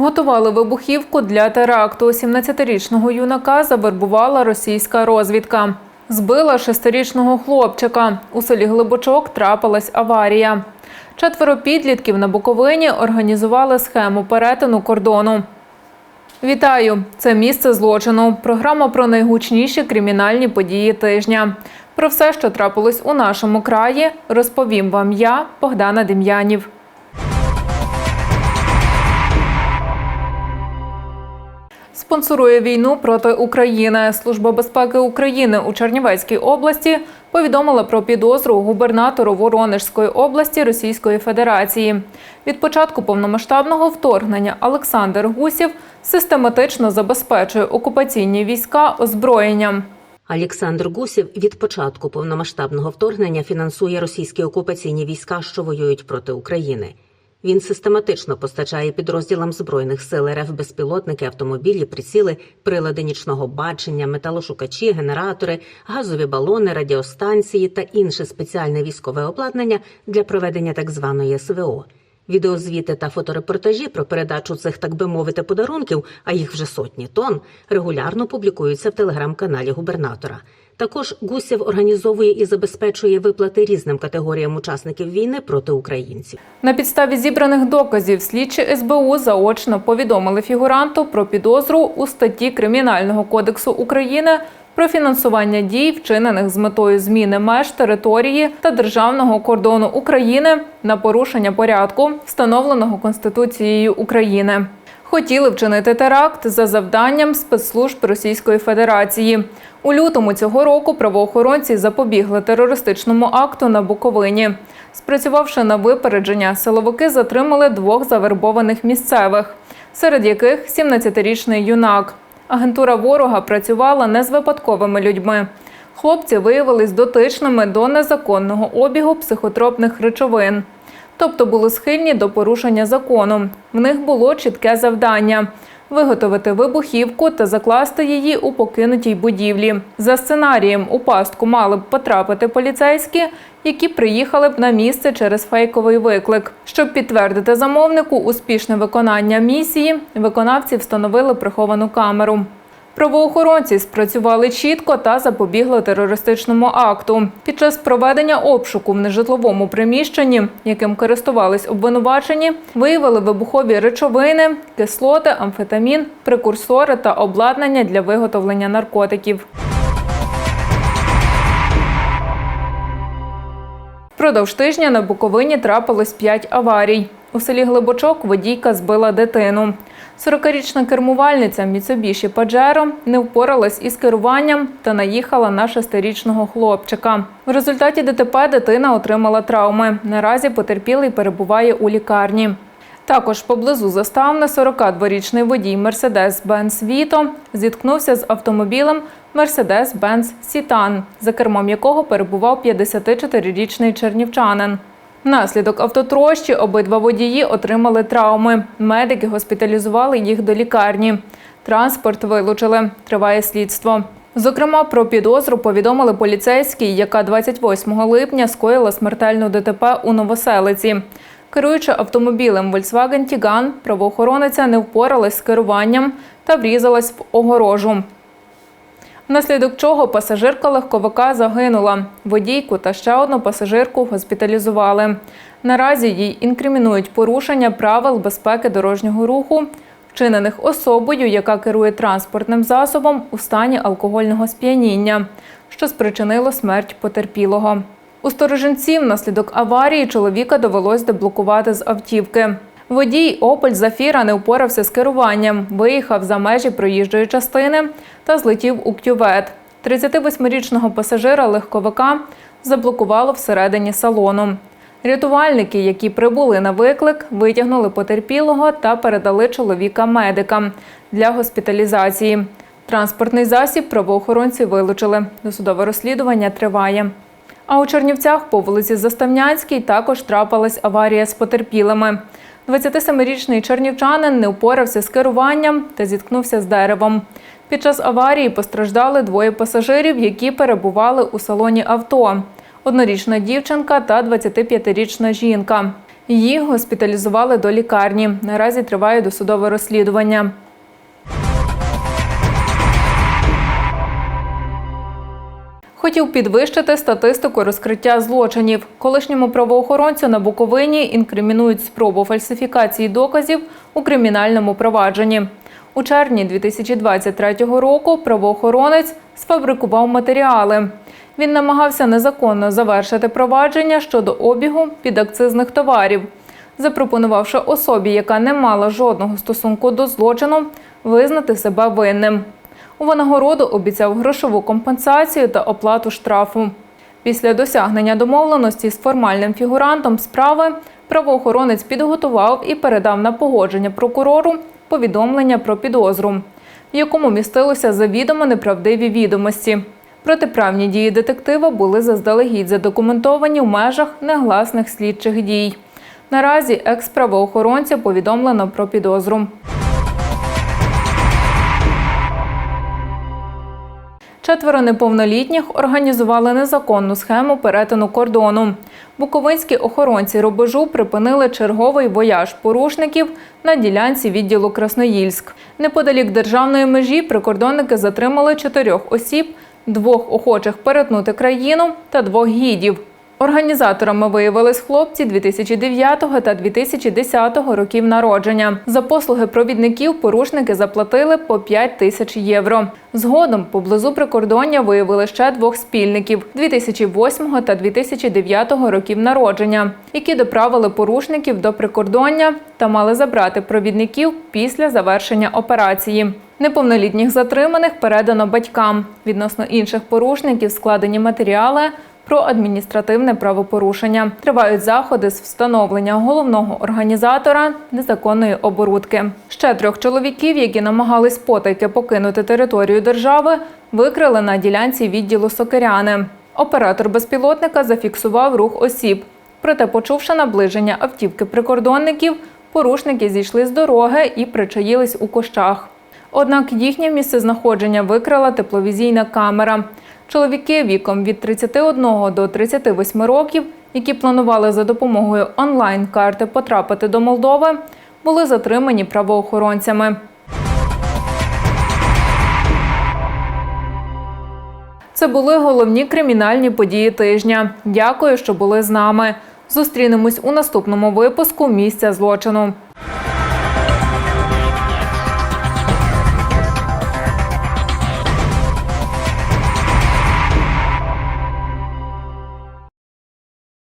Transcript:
Готували вибухівку для теракту. 17-річного юнака завербувала російська розвідка. Збила шестирічного хлопчика. У селі Глибочок трапилась аварія. Четверо підлітків на Буковині організували схему перетину кордону. Вітаю! Це місце злочину. Програма про найгучніші кримінальні події тижня. Про все, що трапилось у нашому краї, розповім вам я, Богдана Дем'янів. Спонсорує війну проти України. Служба безпеки України у Чернівецькій області повідомила про підозру губернатору Воронежської області Російської Федерації. Від початку повномасштабного вторгнення Олександр Гусів систематично забезпечує окупаційні війська озброєнням. Олександр Гусів від початку повномасштабного вторгнення фінансує російські окупаційні війська, що воюють проти України. Він систематично постачає підрозділам збройних сил РФ безпілотники, автомобілі, приціли, прилади нічного бачення, металошукачі, генератори, газові балони, радіостанції та інше спеціальне військове обладнання для проведення так званої СВО. Відеозвіти та фоторепортажі про передачу цих, так би мовити, подарунків, а їх вже сотні тонн, регулярно публікуються в телеграм-каналі губернатора. Також Гусєв організовує і забезпечує виплати різним категоріям учасників війни проти українців. На підставі зібраних доказів слідчі СБУ заочно повідомили фігуранту про підозру у статті Кримінального кодексу України про фінансування дій, вчинених з метою зміни меж території та державного кордону України на порушення порядку, встановленого Конституцією України. Хотіли вчинити теракт за завданням спецслужб Російської Федерації. У лютому цього року правоохоронці запобігли терористичному акту на Буковині. Спрацювавши на випередження, силовики затримали двох завербованих місцевих, серед яких 17-річний юнак. Агентура ворога працювала не з випадковими людьми. Хлопці виявились дотичними до незаконного обігу психотропних речовин тобто були схильні до порушення закону. В них було чітке завдання виготовити вибухівку та закласти її у покинутій будівлі. За сценарієм у пастку мали б потрапити поліцейські, які приїхали б на місце через фейковий виклик. Щоб підтвердити замовнику успішне виконання місії, виконавці встановили приховану камеру. Правоохоронці спрацювали чітко та запобігли терористичному акту. Під час проведення обшуку в нежитловому приміщенні, яким користувались обвинувачені, виявили вибухові речовини, кислоти, амфетамін, прекурсори та обладнання для виготовлення наркотиків. Впродовж тижня на Буковині трапилось 5 аварій. У селі Глибочок водійка збила дитину. 40-річна кермувальниця Міцубіші Паджеро не впоралась із керуванням та наїхала на шестирічного хлопчика. В результаті ДТП дитина отримала травми. Наразі потерпілий перебуває у лікарні. Також поблизу заставни 42-річний водій Мерседес-Бенц Віто зіткнувся з автомобілем Мерседес-Бенц Сітан, за кермом якого перебував 54-річний чернівчанин. Внаслідок автотрощі обидва водії отримали травми. Медики госпіталізували їх до лікарні. Транспорт вилучили. Триває слідство. Зокрема, про підозру повідомили поліцейські, яка 28 липня скоїла смертельну ДТП у Новоселиці. Керуючи автомобілем Volkswagen Tiguan, правоохорониця не впоралась з керуванням та врізалась в огорожу. Внаслідок чого пасажирка легковика загинула. Водійку та ще одну пасажирку госпіталізували. Наразі їй інкримінують порушення правил безпеки дорожнього руху, вчинених особою, яка керує транспортним засобом у стані алкогольного сп'яніння, що спричинило смерть потерпілого. У Сторожинці внаслідок аварії чоловіка довелось деблокувати з автівки. Водій Опель Зафіра не впорався з керуванням, виїхав за межі проїжджої частини та злетів у кювет. 38-річного пасажира легковика заблокувало всередині салону. Рятувальники, які прибули на виклик, витягнули потерпілого та передали чоловіка медикам для госпіталізації. Транспортний засіб правоохоронці вилучили. Досудове розслідування триває. А у Чернівцях по вулиці Заставнянській також трапилась аварія з потерпілими. 27-річний чернівчанин не впорався з керуванням та зіткнувся з деревом. Під час аварії постраждали двоє пасажирів, які перебували у салоні авто. Однорічна дівчинка та 25-річна жінка. Їх госпіталізували до лікарні. Наразі триває досудове розслідування. Хотів підвищити статистику розкриття злочинів. Колишньому правоохоронцю на Буковині інкримінують спробу фальсифікації доказів у кримінальному провадженні. У червні 2023 року правоохоронець сфабрикував матеріали. Він намагався незаконно завершити провадження щодо обігу підакцизних товарів, запропонувавши особі, яка не мала жодного стосунку до злочину, визнати себе винним. У винагороду обіцяв грошову компенсацію та оплату штрафу. Після досягнення домовленості з формальним фігурантом справи правоохоронець підготував і передав на погодження прокурору повідомлення про підозру, в якому містилося завідомо неправдиві відомості. Протиправні дії детектива були заздалегідь задокументовані в межах негласних слідчих дій. Наразі екс-правоохоронця повідомлено про підозру. Четверо неповнолітніх організували незаконну схему перетину кордону. Буковинські охоронці рубежу припинили черговий вояж порушників на ділянці відділу Красноїльськ. Неподалік державної межі прикордонники затримали чотирьох осіб, двох охочих перетнути країну та двох гідів. Організаторами виявились хлопці 2009 та 2010 років народження. За послуги провідників порушники заплатили по 5 тисяч євро. Згодом поблизу прикордоння виявили ще двох спільників 2008 та 2009 років народження, які доправили порушників до прикордоння та мали забрати провідників після завершення операції. Неповнолітніх затриманих передано батькам. Відносно інших порушників складені матеріали про адміністративне правопорушення. Тривають заходи з встановлення головного організатора незаконної оборудки. Ще трьох чоловіків, які намагались потайки покинути територію держави, викрили на ділянці відділу Сокиряни. Оператор безпілотника зафіксував рух осіб. Проте, почувши наближення автівки прикордонників, порушники зійшли з дороги і причаїлись у кущах. Однак їхнє місцезнаходження викрила тепловізійна камера. Чоловіки віком від 31 до 38 років, які планували за допомогою онлайн-карти потрапити до Молдови, були затримані правоохоронцями. Це були головні кримінальні події тижня. Дякую, що були з нами. Зустрінемось у наступному випуску місця злочину.